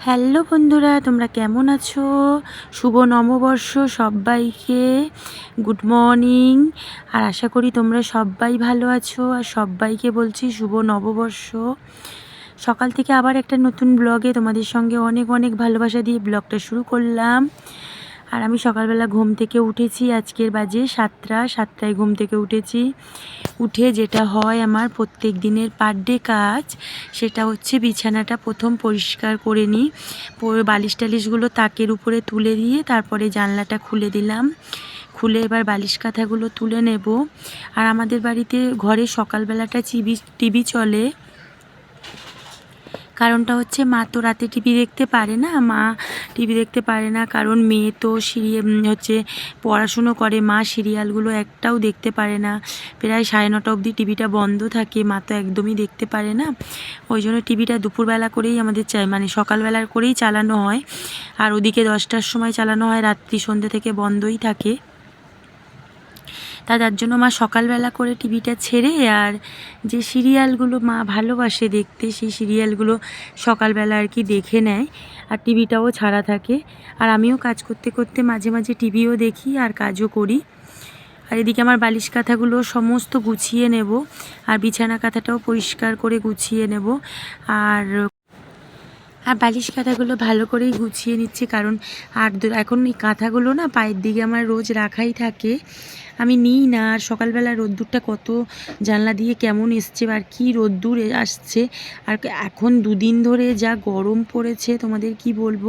Hello বন্ধুরা, তোমরা কেমন আছো? শুভ নববর্ষ সবাইকে। গুড মর্নিং আর আশা করি তোমরা সবাই ভালো আছো। আর সবাইকে বলছি শুভ নববর্ষ। সকাল থেকে আবার একটা নতুন ব্লগে তোমাদের সঙ্গে অনেক অনেক ভালোবাসা দিয়ে ব্লগটা শুরু করলাম। আর আমি সকালবেলা ঘুম থেকে উঠেছি, আজকের বাজে সাতটা, সাতটায় ঘুম থেকে উঠেছি। উঠে যেটা হয় আমার প্রত্যেক দিনের পার ডে কাজ, সেটা হচ্ছে বিছানাটা প্রথম পরিষ্কার করে নিই বালিশ টালিশগুলো তাকের উপরে তুলে দিয়ে তারপরে জানলাটা খুলে দিলাম। খুলে এবার বালিশ কাঁথাগুলো তুলে নেব। আর আমাদের বাড়িতে ঘরে সকালবেলাটা টিভি টিভি চলে। কারণটা হচ্ছে মা তো রাতে টিভি দেখতে পারে না, মা টিভি দেখতে পারে না, কারণ মেয়ে তো সিরিয়াল হচ্ছে পড়াশুনো করে, মা সিরিয়ালগুলো একটাও দেখতে পারে না। প্রায় সাড়ে নটা অবধি টিভিটা বন্ধ থাকে, মা তো একদমই দেখতে পারে না। ওই জন্য টিভিটা দুপুরবেলা করেই আমাদের চাই মানে সকালবেলার করেই চালানো হয়। আর ওদিকে দশটার সময় চালানো হয়, রাত্রি সন্ধ্যে থেকে বন্ধই থাকে। তা তার জন্য মা সকালবেলা করে টিভিটা ছেড়ে আর যে সিরিয়ালগুলো মা ভালোবাসে দেখতে, সেই সিরিয়ালগুলো সকালবেলা আর কি দেখে নেয় আর টিভিটাও ছাড়া থাকে। আর আমিও কাজ করতে করতে মাঝে মাঝে টিভিও দেখি আর কাজও করি। আর এদিকে আমার বালিশ কাঁথাগুলো সমস্ত গুছিয়ে নেব আর বিছানা কাঁথাটাও পরিষ্কার করে গুছিয়ে নেব। আর আর বালিশ কাঁথাগুলো ভালো করেই গুছিয়ে নিচ্ছি কারণ আর এখন এই কাঁথাগুলো না পায়ের দিকে আমার রোজ রাখাই থাকে। আমি নিই না। আর সকালবেলা রোদ্দুরটা কত, জানলা দিয়ে কেমন এসছে আর কি রোদ্দুর আসছে। আর এখন দুদিন ধরে যা গরম পড়েছে, তোমাদের কি বলব?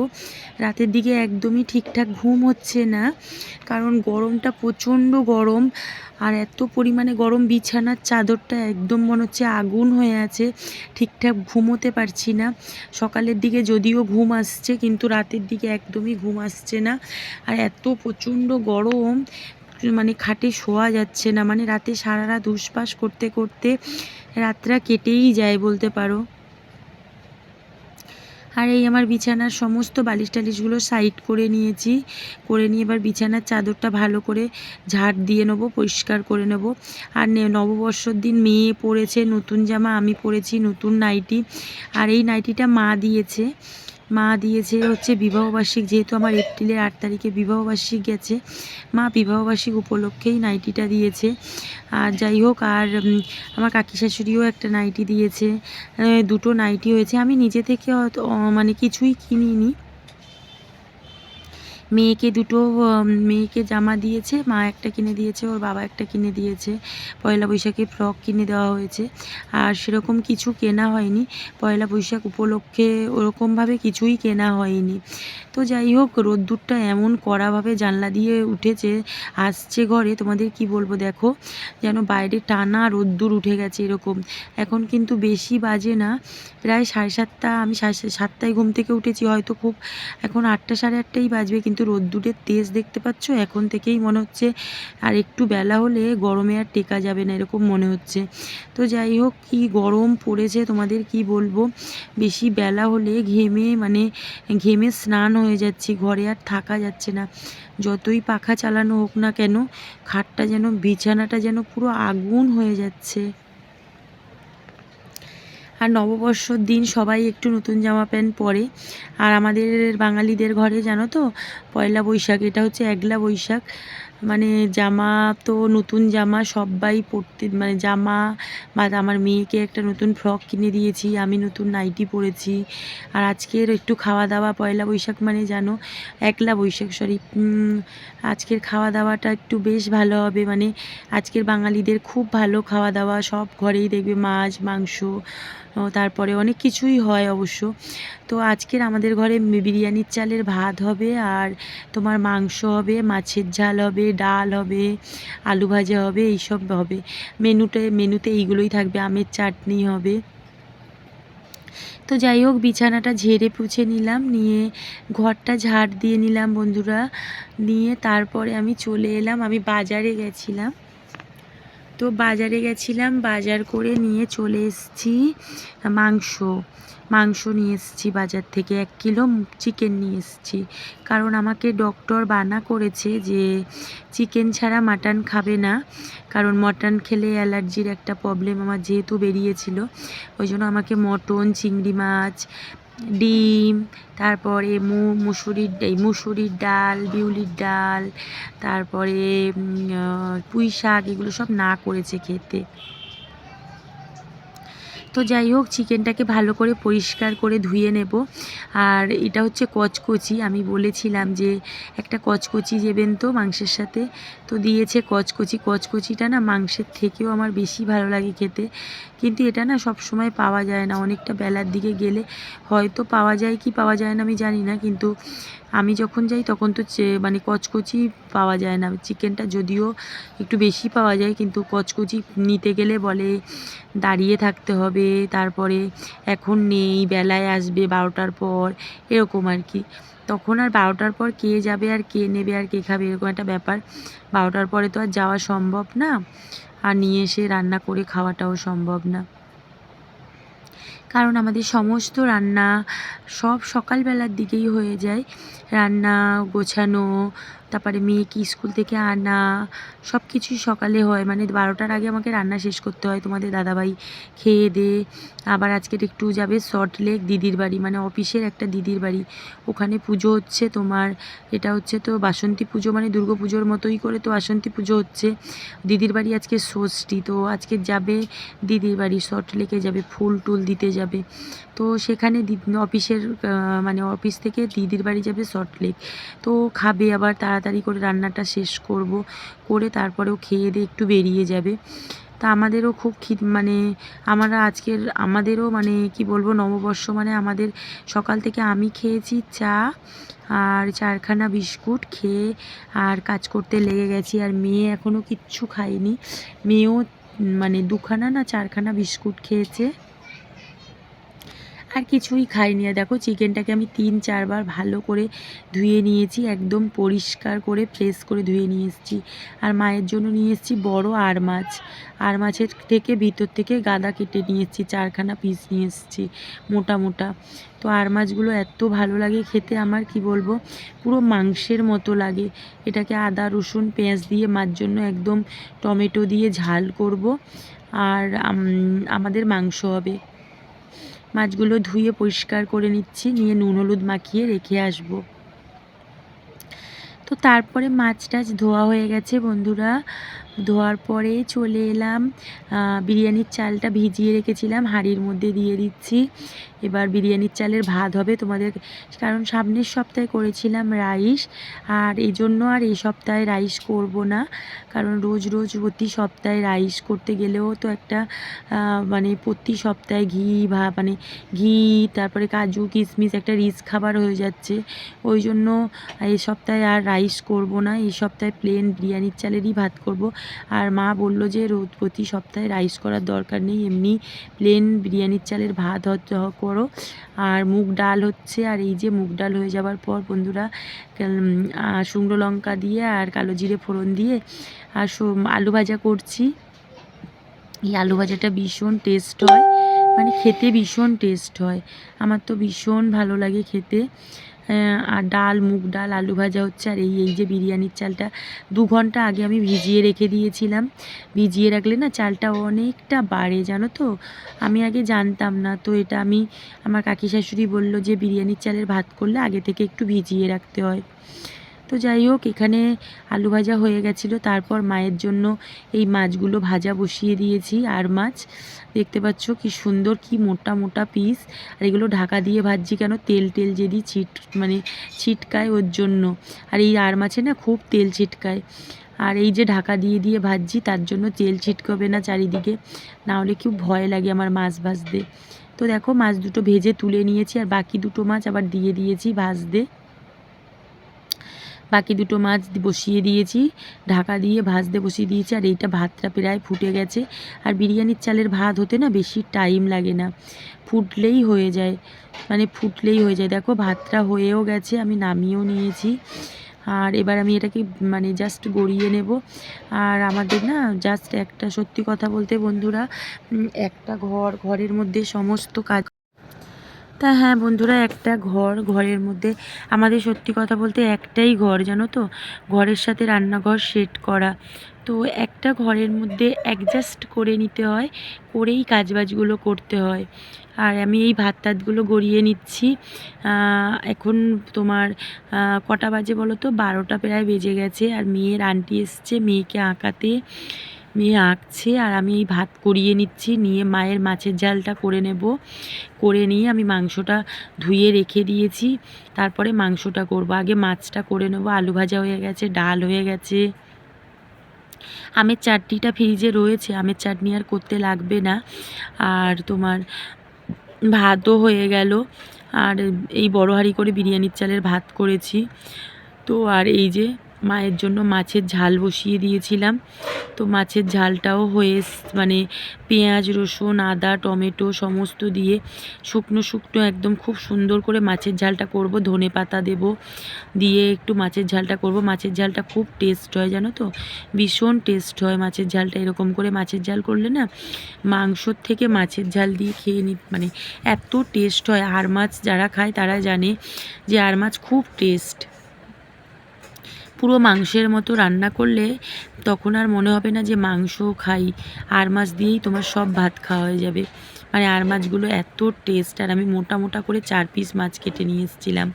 রাতের দিকে একদমই ঠিকঠাক ঘুম হচ্ছে না। কারণ গরমটা প্রচণ্ড গরম। আর এত পরিমাণে গরম বিছানার চাদরটা একদম মনে হচ্ছে আগুন হয়ে আছে। ঠিকঠাক ঘুমোতে পারছি না। সকালের দিকে যদিও ঘুম আসছে, কিন্তু রাতের দিকে একদমই ঘুম আসছে না। আর এত প্রচণ্ড গরম। মানে খাটে শোয়া যাচ্ছে না মানে রাতে সারা রাত উসপাস করতে করতে রাতটা কেটেই যায় বলতে পারো। আর এই আমার বিছানার সমস্ত বালিশ টালিশগুলো সাইড করে নিয়েছি, করে নিয়ে এবার বিছানার চাদরটা ভালো করে ঝাড় দিয়ে নেব, পরিষ্কার করে নেব। আর নববর্ষর দিন মেয়ে পরেছে নতুন জামা আমি পরেছি, নতুন নাইটি। আর এই নাইটিটা মা দিয়েছে। মা দিয়েছে হচ্ছে বিবাহবার্ষিক যেহেতু আমার এপ্রিলের আট তারিখে বিবাহবার্ষিক গেছে। মা বিবাহবার্ষিক উপলক্ষেই নাইটিটা দিয়েছে। আর যাই হোক, আর আমার কাকি শাশুড়িও একটা নাইটি দিয়েছে। দুটো নাইটি হয়েছে। আমি নিজে থেকে মানে কিছুই কিনিনি। মেয়েকে দুটো মেয়েকে জামা দিয়েছে, মা একটা কিনে দিয়েছে, ওর বাবা একটা কিনে দিয়েছে। পয়লা বৈশাখে ফ্রক কিনে দেওয়া হয়েছে। আর সেরকম কিছু কেনা হয়নি। পয়লা বৈশাখ উপলক্ষে ওরকমভাবে কিছুই কেনা হয়নি। তো যাই হোক, রোদ্দুরটা এমন কড়াভাবে জানলা দিয়ে উঠেছে, আসছে ঘরে। তোমাদের কি বলব দেখো, যেন বাইরে টানা রোদ্দুর উঠে গেছে এরকম। এখন কিন্তু বেশি বাজে না। প্রায় সাড়ে সাতটা, আমি সাড়ে সাতটায় ঘুম থেকে উঠেছি, হয়তো খুব এখন আটটা সাড়ে আটটাই বাজবে, কিন্তু রোদ্দুরের তেজ দেখতে পাচ্ছ? এখন থেকেই মনে হচ্ছে আর একটু বেলা হলে গরমে আর টেকা যাবে না এরকম মনে হচ্ছে। তো যাই হোক, কি গরম পড়েছে তোমাদের কি বলব? বেশি বেলা হলে ঘেমে মানে ঘেমে স্নান হয়ে যাচ্ছে, ঘরে আর থাকা যাচ্ছে না। যতই পাখা চালানো হোক না কেন, খাটটা যেন, বিছানাটা যেন পুরো আগুন হয়ে যাচ্ছে। আর নববর্ষর দিন সবাই একটু নতুন জামা প্যান্ট পরে। আর আমাদের বাঙালিদের ঘরে জানো তো, পয়লা বৈশাখ, এটা হচ্ছে একলা বৈশাখ। মানে জামা তো নতুন জামা, সবাই পরতে মানে জামা, বা আমার মেয়েকে একটা নতুন ফ্রক কিনে দিয়েছি, আমি নতুন নাইটি পরেছি। আর আজকের একটু খাওয়া দাওয়া পয়লা বৈশাখ মানে জানো, একলা বৈশাখ সরি আজকের খাওয়া দাওয়াটা একটু বেশ ভালো হবে। মানে আজকের বাঙালিদের খুব ভালো খাওয়া দাওয়া সব ঘরেই দেখবে মাছ, মাংস তারপরে অনেক কিছুই হয় অবশ্য। তো আজকের আমাদের ঘরে বিরিয়ানির চালের ভাত হবে আর তোমার মাংস হবে, মাছের ঝাল হবে, ডাল হবে, আলু ভাজা হবে, এইসব হবে। মেনুতে মেনুতে এইগুলোই থাকবে, আমের চাটনি হবে। তো যাই হোক, বিছানাটা ঝেড়ে পুছে নিলাম, নিয়ে ঘরটা ঝাড় দিয়ে নিলাম বন্ধুরা। নিয়ে তারপরে আমি চলে এলাম, আমি বাজারে গেছিলাম। তো বাজারে গেছিলাম, বাজার করে নিয়ে চলে এসেছি, মাংস মাংস নিয়ে এসেছি বাজার থেকে, এক কিলো চিকেন নিয়ে এসেছি। কারণ আমাকে ডক্টর বানা করেছে যে চিকেন ছাড়া মাটন খাবে না, কারণ মটন খেলে অ্যালার্জির একটা প্রবলেম আমার যেহেতু বেরিয়েছিল, ওই জন্য আমাকে মটন, চিংড়ি মাছ ডিম, তারপরে মু, মুসুরির এই মুসুরির ডাল, বিউলির ডাল, তারপরে পুঁই শাক এগুলো সব না করেছে খেতে। তো যাই হোক, চিকেনটাকে ভালো করে পরিষ্কার করে ধুয়ে নেব। আর এটা হচ্ছে কচকচি। আমি বলেছিলাম যে একটা কচকচি দেবেন তো মাংসের সাথে? তো দিয়েছে কচকচি। কচকচিটা না মাংসের থেকেও আমার বেশি ভালো লাগে খেতে। কিন্তু এটা না সব সময় পাওয়া যায় না। অনেকটা বেলার দিকে গেলে হয়তো পাওয়া যায় কি পাওয়া যায় না আমি জানি না। কিন্তু আমি যখন যাই তখন তো মানে কচকচি পাওয়া যায় না। চিকেনটা যদিও একটু বেশি পাওয়া যায়, কিন্তু কচকচি নিতে গেলে বলে দাঁড়িয়ে থাকতে হবে, তারপরে এখন নেই, বেলায় আসবে বারোটার পর, এরকম আর কি। তখন আর বারোটার পর কে যাবে আর কে নেবে আর কে খাবে, এরকম একটা ব্যাপার। বারোটার পরে তো আর যাওয়া সম্ভব না, আর নিয়ে এসে রান্না করে খাওয়াটাও সম্ভব না। কারণ আমাদের সমস্ত রান্না সব সকালবেলার দিকেই হয়ে যায়। রান্না গোছানো, তারপরে মেয়েকে স্কুল থেকে আনা সব কিছুই সকালে হয়। মানে বারোটার আগে আমাকে রান্না শেষ করতে হয় তোমাদের দাদাভাই খেয়ে দে। আবার আজকের একটু যাবে সল্ট লেক দিদির বাড়ি মানে অফিসের একটা দিদির বাড়ি। ওখানে পুজো হচ্ছে তোমার, এটা হচ্ছে তো বাসন্তী পুজো মানে দুর্গা পুজোর মতোই করে তো বাসন্তী পুজো হচ্ছে। দিদির বাড়ি আজকে ষষ্ঠী, তো আজকে যাবে দিদির বাড়ি সল্ট লেকে যাবে ফুল টুল দিতে যাবে। তো সেখানে দিদি অফিসের মানে অফিস থেকে দিদির বাড়ি যাবে সল্ট লেক তো খাবে আবার, তাড়াতাড়ি করে রান্নাটা শেষ করব। করে তারপরেও খেয়ে দিয়ে একটু বেরিয়ে যাবে। তা আমাদেরও খুব খিদ মানে আমরা আজকের, আমাদেরও মানে কি বলব, নববর্ষ মানে আমাদের সকাল থেকে আমি খেয়েছি চা আর চারখানা বিস্কুট খেয়ে আর কাজ করতে লেগে গেছি। আর মেয়ে এখনও কিচ্ছু খায়নি। মেয়েও মানে দুখানা না চারখানা বিস্কুট খেয়েছে। আর কিছুই খাইনি। আর দেখো চিকেনটাকে আমি তিন, চারবার ভালো করে ধুয়ে নিয়েছি, একদম পরিষ্কার করে ফ্রেশ করে ধুয়ে নিয়ে এসেছি। আর মায়ের জন্য নিয়ে এসেছি বড় আর মাছ। আর মাছের থেকে ভিতর থেকে গাদা কেটে নিয়ে এসেছি, চারখানা পিস নিয়ে এসেছি, মোটা মোটা। তো আর মাছগুলো এত ভালো লাগে খেতে, আমার কি বলব, পুরো মাংসের মতো লাগে। এটাকে আদা, রসুন, পেঁয়াজ দিয়ে মার জন্য একদম টমেটো দিয়ে ঝাল করব। আর আমাদের মাংস হবে। মাছগুলো ধুয়ে পরিষ্কার করে নিচ্ছি, নিয়ে নুন হলুদ মাখিয়ে রেখে আসব। তো তারপরে মাছ টাছ ধোয়া হয়ে গেছে বন্ধুরা। ধোয়ার পরে চলে এলাম বিরিয়ানির চালটা ভিজিয়ে রেখেছিলাম, হাঁড়ির মধ্যে দিয়ে দিচ্ছি। এবার বিরিয়ানির চালের ভাত হবে তোমাদের, কারণ সামনের সপ্তাহে করেছিলাম রাইস, আর এই জন্য আর এই সপ্তাহে রাইস করব না, কারণ রোজ রোজ প্রতি সপ্তাহে রাইস করতে গেলেও তো একটা মানে প্রতি সপ্তাহে ঘি, ভা মানে ঘি, তারপরে কাজু, কিশমিশ একটা রিচ খাবার হয়ে যাচ্ছে। ওই জন্য এই সপ্তাহে আর রাইস করব না, এই সপ্তাহে প্লেন বিরিয়ানির চালেরই ভাত করব। আর মা বলল যে, রোজ প্রতি সপ্তাহে রাইস করার দরকার নেই, এমনি প্লেন বিরিয়ানির চালের ভাত করো। আর মুগ ডাল হচ্ছে, আর এই যে মুগ ডাল হয়ে যাওয়ার পর বন্ধুরা শুকনো লঙ্কা দিয়ে আর কালো জিরে ফোড়ন দিয়ে, আর আলু ভাজা করছি। এই আলু ভাজাটা ভীষণ টেস্ট হয় মানে খেতে ভীষণ টেস্ট হয়। আমার তো ভীষণ ভালো লাগে খেতে। আর ডাল, মুগ ডাল, আলু ভাজা হচ্ছে, আর এই এই যে বিরিয়ানির চালটা দু ঘণ্টা আগে আমি ভিজিয়ে রেখে দিয়েছিলাম। ভিজিয়ে রাখলে না চালটা অনেকটা বাড়ে, জানো তো? আমি আগে জানতাম না, তো এটা আমি আমার কাকি শাশুড়ি বলল যে বিরিয়ানির চালের ভাত করলে আগে থেকে একটু ভিজিয়ে রাখতে হয়। তো যাই হোক, এখানে আলু ভাজা হয়ে গেছিল। তারপর মায়ের জন্য এই মাছগুলো ভাজা বসিয়ে দিয়েছি, আর মাছ। দেখতে পাচ্ছ কি সুন্দর, কি মোটা মোটা পিস আর এগুলো ঢাকা দিয়ে ভাজছি কেন? তেল টেল যদি ছিট মানে ছিটকায় ওর জন্য। আর এই আর মাছে না খুব তেল ছিটকায়। আর এই যে ঢাকা দিয়ে দিয়ে ভাজছি, তার জন্য তেল ছিটকবে না চারিদিকে। না হলে খুব ভয় লাগে আমার মাছ ভাজতে। তো দেখো, মাছ দুটো ভেজে তুলে নিয়েছি, আর বাকি দুটো মাছ আবার দিয়ে দিয়েছি ভাজতে। বাকি দুটো মাছ বসিয়ে দিয়েছি। ঢাকা দিয়ে ভাজতে বসিয়ে দিয়েছি, আর এইটা ভাতটা প্রায় ফুটে গেছে। আর বিরিয়ানির চালের ভাত হতে না বেশি টাইম লাগে না। ফুটলেই হয়ে যায়। মানে ফুটলেই হয়ে যায়। দেখো, ভাতটা হয়েও গেছে, আমি নামিয়েও নিয়েছি। আর এবার আমি এটাকে মানে জাস্ট গড়িয়ে নেব। আর আমাদের না জাস্ট একটা সত্যি কথা বলতে বন্ধুরা একটা ঘর, ঘরের মধ্যে সমস্ত কাজ তা হ্যাঁ বন্ধুরা, একটা ঘর, ঘরের মধ্যে আমাদের সত্যি কথা বলতে একটাই ঘর, জানো তো? ঘরের সাথে রান্নাঘর সেট করা। তো একটা ঘরের মধ্যে অ্যাডজাস্ট করে নিতে হয়, করেই কাজবাজগুলো করতে হয়। আর আমি এই ভাত টাতগুলো গড়িয়ে নিচ্ছি। এখন তোমার কটা বাজে বলো তো? বারোটা প্রায় বেজে গেছে। আর মেয়ের আন্টি এসছে, মেয়েকে আঁকাতে। মেয়ে আঁকছে আর আমি এই ভাত করিয়ে নিচ্ছি, নিয়ে মায়ের মাছের জালটা করে নেব। করে নিয়ে আমি মাংসটা ধুয়ে রেখে দিয়েছি। তারপরে মাংসটা করব। আগে মাছটা করে নেব। আলু ভাজা হয়ে গেছে, ডাল হয়ে গেছে। আমের চাটনিটা ফ্রিজে রয়েছে। আমের চাটনি আর করতে লাগবে না। আর তোমার ভাতও হয়ে গেল। আর এই বড় হাঁড়ি করে বিরিয়ানির চালের ভাত করেছি। তো আর এই যে মায়ের জন্য মাছের ঝাল বসিয়ে দিয়েছিলাম। তো মাছের ঝালটাও হয়ে মানে পেঁয়াজ, রসুন, আদা, টমেটো সমস্ত দিয়ে শুকনো শুকনো একদম খুব সুন্দর করে মাছের ঝালটা করব। ধনে পাতা দেব, দিয়ে একটু মাছের ঝালটা করব। মাছের ঝালটা খুব টেস্ট হয়, জানো তো? ভীষণ টেস্ট হয় মাছের ঝালটা। এরকম করে মাছের ঝাল করলে না মাংসর থেকে মাছের ঝাল দিয়ে খেয়ে নি মানে এত টেস্ট হয়। আর মাছ যারা খায় তারা জানে যে আর মাছ খুব টেস্ট। পুরো মাংসের মতো রান্না করলে তখন আর মনে হবে না যে মাংস খাই। আর মাছ দিয়েই তোমার সব ভাত খাওয়া হয়ে যাবে। মানে আর মাছগুলো এত টেস্ট আর আমি মোটা মোটা করে চার পিস মাছ কেটে নিয়ে এসেছিলাম।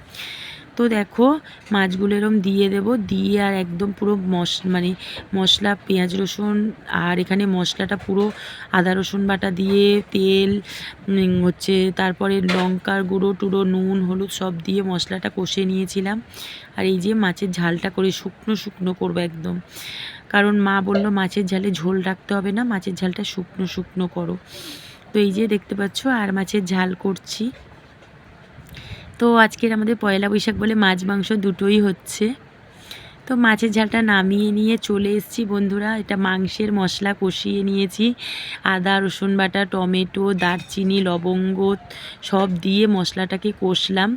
তো দেখো, মাছগুলো এরম দিয়ে দেব, দিয়ে আর একদম পুরো মশ মানে মশলা, পেঁয়াজ, রসুন আর এখানে মশলাটা পুরো আদা, রসুন বাটা দিয়ে তেল হচ্ছে তারপরে লঙ্কার গুঁড়ো, টুড়ো, নুন, হলুদ সব দিয়ে মশলাটা কষে নিয়েছিলাম। আর এই যে মাছের ঝালটা করে শুকনো শুকনো করব একদম। কারণ মা বলল, মাছের ঝালে ঝোল রাখতে হবে না, মাছের ঝালটা শুকনো শুকনো করো। তো এই যে দেখতে পাচ্ছ, আর মাছের ঝাল করছি। তো আজকের আমাদের পয়লা বৈশাখ বলে মাছ, মাংস দুটোই হচ্ছে। তো মাছের ঝালটা নামিয়ে নিয়ে চলে এসেছি বন্ধুরা। এটা মাংসের মশলা কষিয়ে নিয়েছি। আদা, রসুন বাটা, টমেটো, দারচিনি, লবঙ্গ সব দিয়ে মশলাটাকে কষলাম।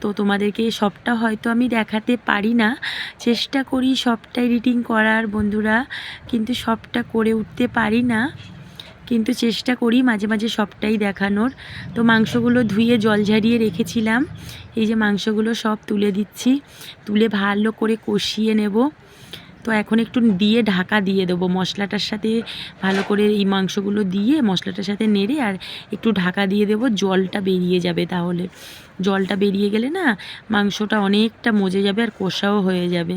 তো তোমাদেরকে সবটা হয়তো আমি দেখাতে পারি না। চেষ্টা করি সবটা এডিটিং করার বন্ধুরা। কিন্তু সবটা করে উঠতে পারি না। কিন্তু চেষ্টা করি মাঝে মাঝে সবটাই দেখানোর। তো মাংসগুলো ধুয়ে জল ঝারিয়ে রেখেছিলাম। এই যে মাংসগুলো সব তুলে দিচ্ছি। তুলে ভালো করে কষিয়ে নেব। তো এখন একটু দিয়ে ঢাকা দিয়ে দেবো। মশলাটার সাথে ভালো করে এই মাংসগুলো দিয়ে মশলাটার সাথে নেড়ে আর একটু ঢাকা দিয়ে দেবো। জলটা বেরিয়ে যাবে তাহলে। জলটা বেরিয়ে গেলে না মাংসটা অনেকটা মজে যাবে আর কষাও হয়ে যাবে।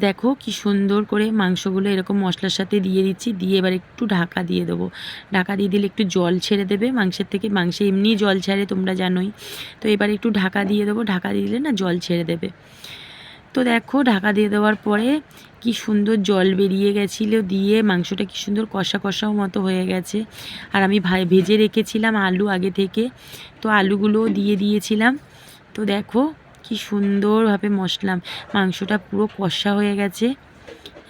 দেখো কি সুন্দর করে মাংসগুলো এরকম মশলার সাথে দিয়ে দিচ্ছি, দিয়ে এবার একটু ঢাকা দিয়ে দেবো। ঢাকা দিয়ে দিলে একটু জল ছেড়ে দেবে, মাংসের থেকে মাংসে এমনি জল ছাড়ে তোমরা জানোই। তো এবার একটু ঢাকা দিয়ে দেবো, ঢাকা দিয়ে দিলে না জল ছেড়ে দেবে। তো দেখো ঢাকা দিয়ে দেওয়ার পরে কি সুন্দর জল বেরিয়ে গেছিল, দিয়ে মাংসটা কি সুন্দর কষা কষাও মতো হয়ে গেছে। আর আমি ভেজে রেখেছিলাম আলু আগে থেকে। তো আলুগুলোও দিয়ে দিয়েছিলাম। তো দেখো কি সুন্দরভাবে মশলা মাংসটা পুরো কষা হয়ে গেছে।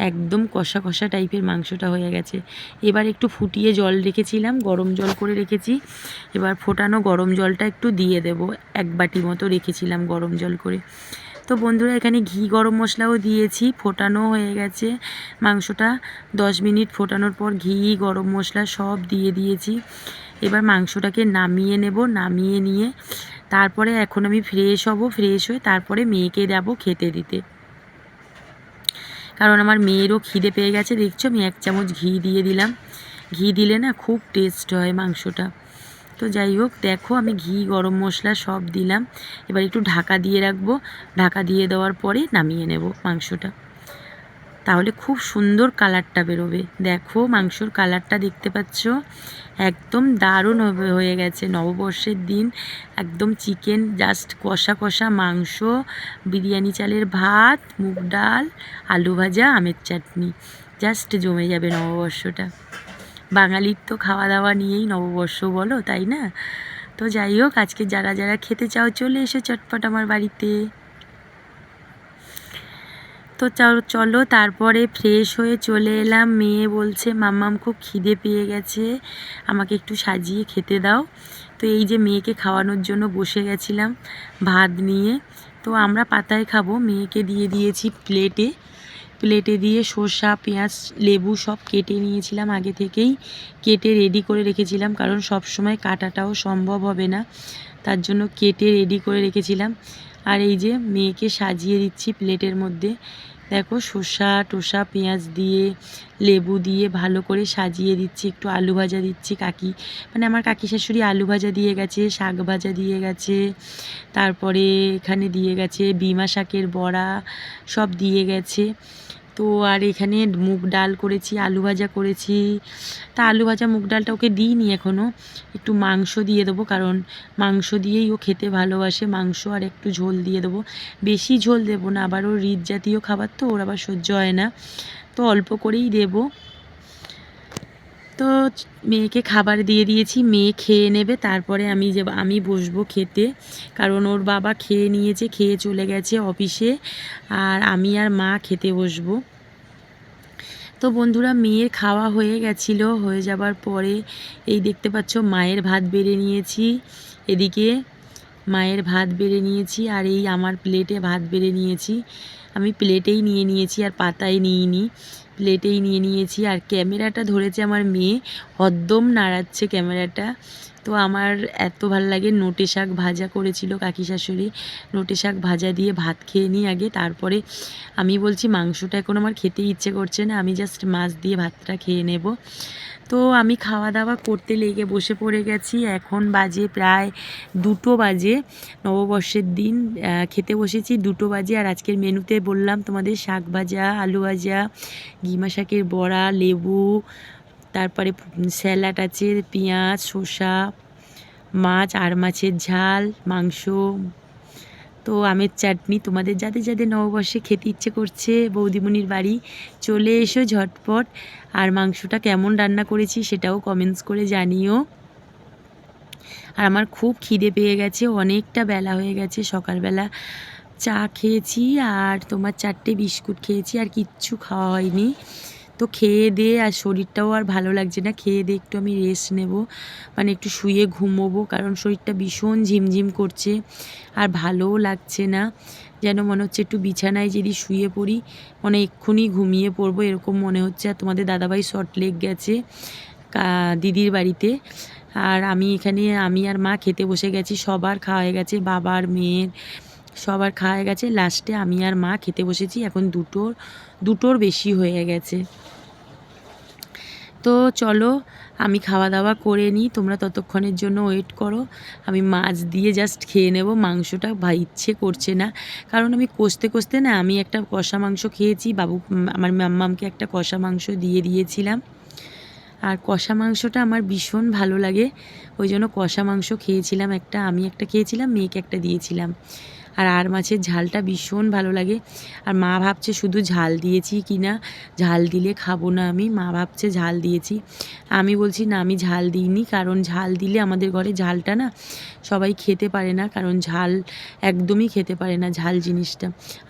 একদম কষা কষা টাইপের মাংসটা হয়ে গেছে। এবার একটু ফুটিয়ে জল রেখেছিলাম, গরম জল করে রেখেছি। এবার ফোটানো গরম জলটা একটু দিয়ে দেব। এক বাটি মতো রেখেছিলাম গরম জল করে। তো বন্ধুরা, এখানে ঘি গরম মশলাও দিয়েছি ফোটানো হয়ে গেছে। মাংসটা দশ মিনিট ফোটানোর পর ঘি, গরম মশলা সব দিয়ে দিয়েছি। এবার মাংসটাকে নামিয়ে নেব, নামিয়ে নিয়ে তারপরে এখন আমি ফ্রেশ হব ফ্রেশ হয়ে তারপরে মেয়েকে দেবো খেতে দিতে। কারণ আমার মেয়েরও খিদে পেয়ে গেছে, দেখছ? আমি এক চামচ ঘি দিয়ে দিলাম। ঘি দিলে না খুব টেস্ট হয় মাংসটা। তো যাই হোক, দেখো আমি ঘি, গরম মশলা সব দিলাম। এবার একটু ঢাকা দিয়ে রাখব। ঢাকা দিয়ে দেওয়ার পরে নামিয়ে নেব মাংসটা। তাহলে খুব সুন্দর কালারটা বেরোবে। দেখো মাংসর কালারটা দেখতে পাচ্ছ। একদম দারুণ হয়ে গেছে নববর্ষের দিন। একদম চিকেন জাস্ট কষা কষা মাংস, বিরিয়ানি চালের ভাত, মুগ ডাল, আলু ভাজা, আমের চাটনি। জাস্ট জমে যাবে নববর্ষটা। বাঙালির তো খাওয়া দাওয়া নিয়েই নববর্ষ বলো, তাই না? তো যাই হোক, আজকে যারা যারা খেতে চাও চলে এসো চটপট আমার বাড়িতে। তো চলো। তারপরে ফ্রেশ হয়ে চলে এলাম। মেয়ে বলছে, মাম্মাম, খুব খিদে পেয়ে গেছে। আমাকে একটু সাজিয়ে খেতে দাও। তো এই যে মেয়েকে খাওয়ানোর জন্য বসে গেছিলাম ভাত নিয়ে। তো আমরা পাতায় খাব। মেয়েকে দিয়ে দিয়েছি প্লেটে প্লেটে দিয়ে শসা পেঁয়াজ, লেবু সব কেটে নিয়েছিলাম আগে থেকেই। কেটে রেডি করে রেখেছিলাম, কারণ সব সময় কাটাটাও সম্ভব হবে না। তার জন্য কেটে রেডি করে রেখেছিলাম। আর এই যে মেয়েকে সাজিয়ে দিচ্ছি প্লেটের মধ্যে। দেখো শসা টোসা পেঁয়াজ দিয়ে, লেবু দিয়ে ভালো করে সাজিয়ে দিচ্ছি, একটু আলু ভাজা দিচ্ছি কাকি। মানে আমার কাকি শাশুড়ি আলু ভাজা দিয়ে গেছে, শাক ভাজা দিয়ে গেছে, তারপরে এখানে দিয়ে গেছে, বিমা শাকের বড়া সব দিয়ে গেছে। তো আর এখানে মুগ ডাল করেছি, আলু ভাজা করেছি। তা আলু ভাজা মুগ ডালটা ওকে দিইনি এখনও একটু মাংস দিয়ে দেবো কারণ মাংস দিয়েই ও খেতে ভালোবাসে। মাংস আর একটু ঝোল দিয়ে দেবো। বেশি ঝোল দেবো না, আবার ওর হৃদ জাতীয় খাবার তো, ওর আবার সহ্য হয় না। তো অল্প করেই দেবো। তো মেয়েকে খাবার দিয়ে দিয়েছি, মেয়ে খেয়ে নেবে, তারপরে আমি যে, আমি বসবো খেতে। কারণ ওর বাবা খেয়ে নিয়েছে, খেয়ে চলে গেছে অফিসে, আর আমি আর মা খেতে বসবো। তো বন্ধুরা, মেয়ের খাওয়া হয়ে গেছিল, হয়ে যাবার পরে এই দেখতে পাচ্ছ মায়ের ভাত বেড়ে নিয়েছি। এদিকে মায়ের ভাত বেড়ে নিয়েছি, আর এই আমার প্লেটে ভাত বেড়ে নিয়েছি। আমি প্লেটেই নিয়ে নিয়েছি, আর পাতায় নিইনি। প্লেটেই নিয়ে নিয়েছি। আর ক্যামেরাটা ধরেছে আমার মেয়ে। হদ্দম নাড়াচ্ছে ক্যামেরাটা। তো আমার এত ভালো লাগে নোটে শাক ভাজা করেছিল কাকি শাশুড়ি। নোটে শাক ভাজা দিয়ে ভাত খেয়ে নিই আগে, তারপরে আমি বলছি, মাংসটা এখন আমার খেতে ইচ্ছে করছে না, আমি জাস্ট মাছ দিয়ে ভাতটা খেয়ে নেব। তো আমি খাওয়া দাওয়া করতে লেগে বসে পড়ে গেছি। এখন বাজে প্রায় দুটো বাজে, নববর্ষের দিন খেতে বসেছি দুটো বাজে। আর আজকের মেনুতে বললাম, তোমাদের শাক ভাজা, আলু ভাজা ঘিমা শাকের বড়া, লেবু তারপরে স্যালাড আছে, পেঁয়াজ, শসা, মাছ, আর মাছের ঝাল, মাংস। তো আমের চাটনি তোমাদের যাদের যাদের নববর্ষে খেতে ইচ্ছে করছে, বৌদিমণির বাড়ি চলে এসো ঝটপট। আর মাংসটা কেমন রান্না করেছি সেটাও কমেন্টস করে জানিও। আর আমার খুব খিদে পেয়ে গেছে, অনেকটা বেলা হয়ে গেছে, সকালবেলা চা খেয়েছি আর তোমার চারটে বিস্কুট খেয়েছি, আর কিচ্ছু খাওয়া হয়নি। তো খেয়ে দিয়ে আর শরীরটাও আর ভালো লাগছে না। খেয়ে দিয়ে একটু আমি রেস্ট নেব মানে একটু শুয়ে ঘুমোবো, কারণ শরীরটা ভীষণ ঝিমঝিম করছে আর ভালোও লাগছে না। যেন মনে হচ্ছে একটু বিছানায় যদি শুয়ে পড়ি মানে এক্ষুনি ঘুমিয়ে পড়ব এরকম মনে হচ্ছে। আর তোমাদের দাদাভাই শর্ট লেগ গেছে দিদির বাড়িতে। আর আমি এখানে, আমি আর মা খেতে বসে গেছি, সবার খাওয়া গেছে, বাবার, মেয়ের সবার খাওয়া গেছে। লাস্টে আমি আর মা খেতে বসেছি, এখন দুটোর দুটোর বেশি হয়ে গেছে। তো চলো, আমি খাওয়া দাওয়া করে নিই, তোমরা ততক্ষণের জন্য ওয়েট করো। আমি মাছ দিয়ে জাস্ট খেয়ে নেব, মাংসটা ভাই ইচ্ছে করছে না। কারণ আমি কষতে কষতে না, আমি একটা কষা মাংস খেয়েছি, বাবু, আমার মাম্মামকে একটা কষা মাংস দিয়ে দিয়েছিলাম। আর কষা মাংসটা আমার ভীষণ ভালো লাগে। ওই জন্য কষা মাংস খেয়েছিলাম একটা, আমি একটা খেয়েছিলাম, মেয়েকে একটা দিয়েছিলাম। আর আর মাছের ঝালটা ভীষণ ভালো লাগে। আর মা ভাবছে শুধু ঝাল দিয়েছি কি না ঝাল দিলে খাব না আমি। মা ভাবছে ঝাল দিয়েছি। আমি বলছি, না, আমি ঝাল দিইনি, কারণ ঝাল দিলে আমাদের ঘরে ঝালটা না সবাই খেতে পারে না, কারণ ঝাল একদমই খেতে পারে না ঝাল জিনিসটা।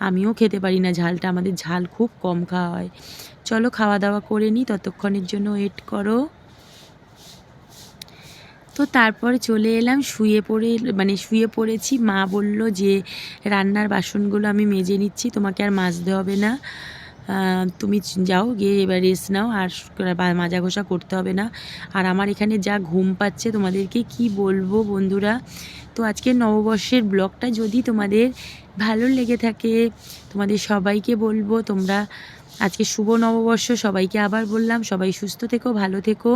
আমিও খেতে পারি না ঝালটা, আমাদের ঝাল খুব কম খাওয়া হয়। চলো খাওয়া দাওয়া করে নিই ততক্ষণের জন্য ওয়েট করো। তো তারপরে চলে এলাম, শুয়ে পড়ে মানে শুয়ে পড়েছি। মা বলল যে, রান্নার বাসনগুলো আমি মেজে নিচ্ছি, তোমাকে আর মাজতে হবে না। তুমি যাও, গিয়ে এবার রেস্ট নাও, আর মাজা ঘষা করতে হবে না। আর আমার এখানে যা ঘুম পাচ্ছে, তোমাদেরকে কি বলব বন্ধুরা? তো আজকে নববর্ষের ব্লগটা যদি তোমাদের ভালো লেগে থাকে, তোমাদের সবাইকে বলব, তোমরা আজকে শুভ নববর্ষ, সবাইকে আবার বললাম, সবাই সুস্থ থেকো, ভালো থেকো।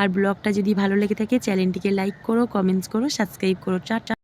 আর ব্লগটা যদি ভালো লেগে থাকে চ্যানেলটিকে লাইক করো কমেন্টস করো সাবস্ক্রাইব করো, টাটা।